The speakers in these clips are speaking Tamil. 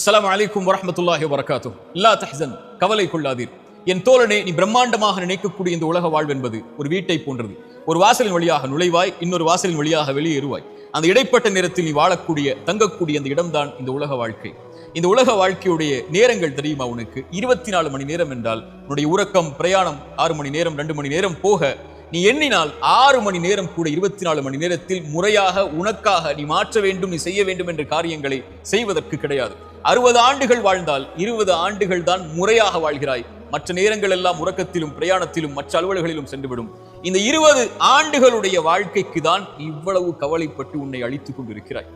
அஸ்லாம் அலைக்கும் வரமத்துல்லாஹி வரகாத்தும் இல்லா தஹன் கவலை கொள்ளாதீர். என் தோழனே நீ பிரம்மாண்டமாக நினைக்கக்கூடிய இந்த உலக வாழ்வு என்பது ஒரு வீட்டை போன்றது. ஒரு வாசலின் வழியாக நுழைவாய் இன்னொரு வாசலின் வழியாக வெளியேறுவாய். அந்த இடைப்பட்ட நேரத்தில் நீ வாழக்கூடிய தங்கக்கூடிய அந்த இடம்தான் இந்த உலக வாழ்க்கை. இந்த உலக வாழ்க்கையுடைய நேரங்கள் தெரியுமா உனக்கு? இருபத்தி நாலு மணி நேரம் என்றால் உன்னுடைய உறக்கம் பிரயாணம் ஆறு மணி நேரம் ரெண்டு மணி நேரம் போக நீ எண்ணினால் ஆறு மணி நேரம் கூட இருபத்தி நாலு மணி நேரத்தில் முறையாக உனக்காக நீ மாற்ற வேண்டும் நீ செய்ய வேண்டும் என்ற காரியங்களை செய்வதற்கு கிடையாது. அறுபது ஆண்டுகள் வாழ்ந்தால் இருபது ஆண்டுகள் தான் முறையாக வாழ்கிறாய். மற்ற நேரங்கள் எல்லாம் உறக்கத்திலும் பிரயாணத்திலும் மற்ற அலுவல்களிலும் சென்றுவிடும். இந்த இருபது ஆண்டுகளுடைய வாழ்க்கைக்கு தான் இவ்வளவு கவலைப்பட்டு உன்னை அழித்துக் கொண்டிருக்கிறாய்.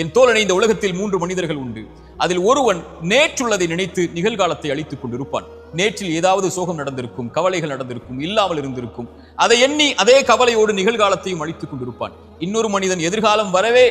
என் தோழனை இந்த உலகத்தில் மூன்று மனிதர்கள் உண்டு. அதில் ஒருவன் நேற்றுள்ளதை நினைத்து நிகழ்காலத்தை அழித்துக் கொண்டிருப்பான். நேற்றில் ஏதாவது சோகம் நடந்திருக்கும் கவலைகள் நடந்திருக்கும் இல்லாமல் இருந்திருக்கும் அதை எண்ணி அதே கவலையோடு நிகழ்காலத்தையும் அழித்துக் கொண்டிருப்பான். இன்னொரு மனிதன் எதிர்காலம் வரவே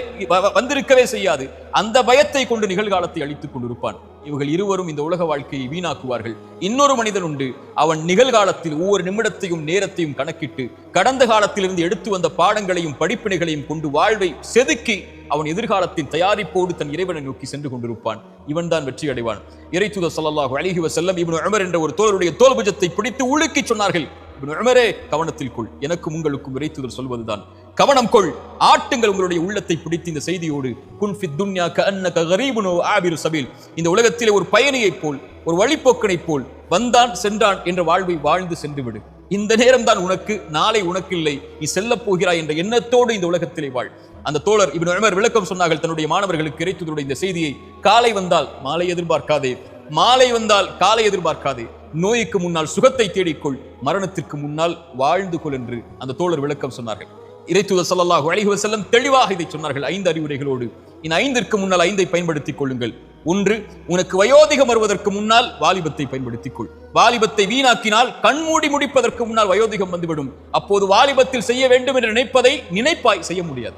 வந்திருக்கவே செய்யாது. அந்த பயத்தை கொண்டு நிகழ்காலத்தை அழித்துக் கொண்டிருப்பான். இவர்கள் இருவரும் இந்த உலக வாழ்க்கையை வீணாக்குவார்கள். இன்னொரு மனிதன் உண்டு. அவன் நிகழ்காலத்தில் ஒவ்வொரு நிமிடத்தையும் நேரத்தையும் கணக்கிட்டு கடந்த காலத்திலிருந்து எடுத்து வந்த பாடங்களையும் படிப்பினைகளையும் கொண்டு வாழ்வை செதுக்கி அவன் எதிர்காலத்தின் தயாரிப்போடு தன் இறைவனை நோக்கி சென்று கொண்டிருப்பான். இவன் தான் வெற்றி அடைவான் இறைத்துத சல்லாஹு அலைஹி வஸல்லம் இவன் உமர் என்ற ஒரு தோழருடைய தோல்புஜத்தை பிடித்து உழுக்கி சொன்னார்கள். இப்னு உமரே கவனத்தில் கொள். எனக்கும் உங்களுக்கும் இறைத்துதர் சொல்வதுதான். கவனம் கொள். ஆட்டுங்கள் உங்களுடைய உள்ளத்தை பிடித்து இந்த செய்தியோடு. குன்ஃபித் துன்யா கஅன்னக கரீபுனோ ஆபிர் சபீல். இந்த உலகத்திலே ஒரு பயணியைப் போல் ஒரு வழிப்போக்கனைப் போல் வந்தான் சென்றான் என்ற வாழ்வை வாழ்ந்து சென்று விடு இந்த நேரம் தான் உனக்கு நாளை உனக்கு இல்லை. நீ செல்ல போகிறாய் என்ற எண்ணத்தோடு இந்த உலகத்திலே வாழ். அந்த தோழர் இவன் உமர் விளக்கம் சொன்னார்கள் தன்னுடைய மாணவர்களுக்கு இறைத்ததுடைய இந்த செய்தியை காலை வந்தால் மாலை எதிர்பார்க்காதே. மாலை வந்தால் காலை எதிர்பார்க்காதே. நோய்க்கு முன்னால் சுகத்தை தேடிக்கொள். மரணத்திற்கு முன்னால் வாழ்ந்து கொள் என்று அந்த தோழர் விளக்கம் சொன்னார்கள். இறைத்துதர் ஸல்லல்லாஹு அலைஹி செல்லம் தெளிவாக இதை சொன்னார்கள் ஐந்து அறிவுரைகளோடு. இந்த ஐந்திற்கு முன்னால் ஐந்தை பயன்படுத்திக் கொள்ளுங்கள். ஒன்று உனக்கு வயோதிகம் வருவதற்கு முன்னால் வாலிபத்தை பயன்படுத்திக் கொள் வாலிபத்தை வீணாக்கினால் கண்மூடி முடிப்பதற்கு முன்னால் வயோதிகம் வந்துவிடும். அப்போது வாலிபத்தில் செய்ய வேண்டும் என்று நினைப்பதை நினைப்பாய் செய்ய முடியாது.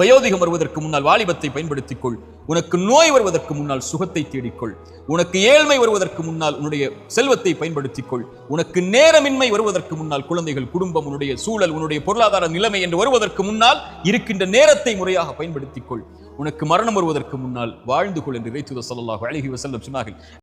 வயோதிகம் வருவதற்கு முன்னால் வாலிபத்தை பயன்படுத்திக் கொள் உனக்கு நோய் வருவதற்கு முன்னால் சுகத்தை தேடிக்கொள். உனக்கு ஏழ்மை வருவதற்கு முன்னால் உன்னுடைய செல்வத்தை பயன்படுத்திக் கொள் உனக்கு நேரமின்மை வருவதற்கு முன்னால் குழந்தைகள் குடும்பம் உன்னுடைய சூழல் உன்னுடைய பொருளாதார நிலைமை என்று வருவதற்கு முன்னால் இருக்கின்ற நேரத்தை முறையாக பயன்படுத்திக் கொள் உனக்கு மரணம் வருவதற்கு முன்னால் வாழ்ந்து கொள் என்று இறைத்துத சொல்லலாக அழகி வசல்லம் சொன்னார்கள்.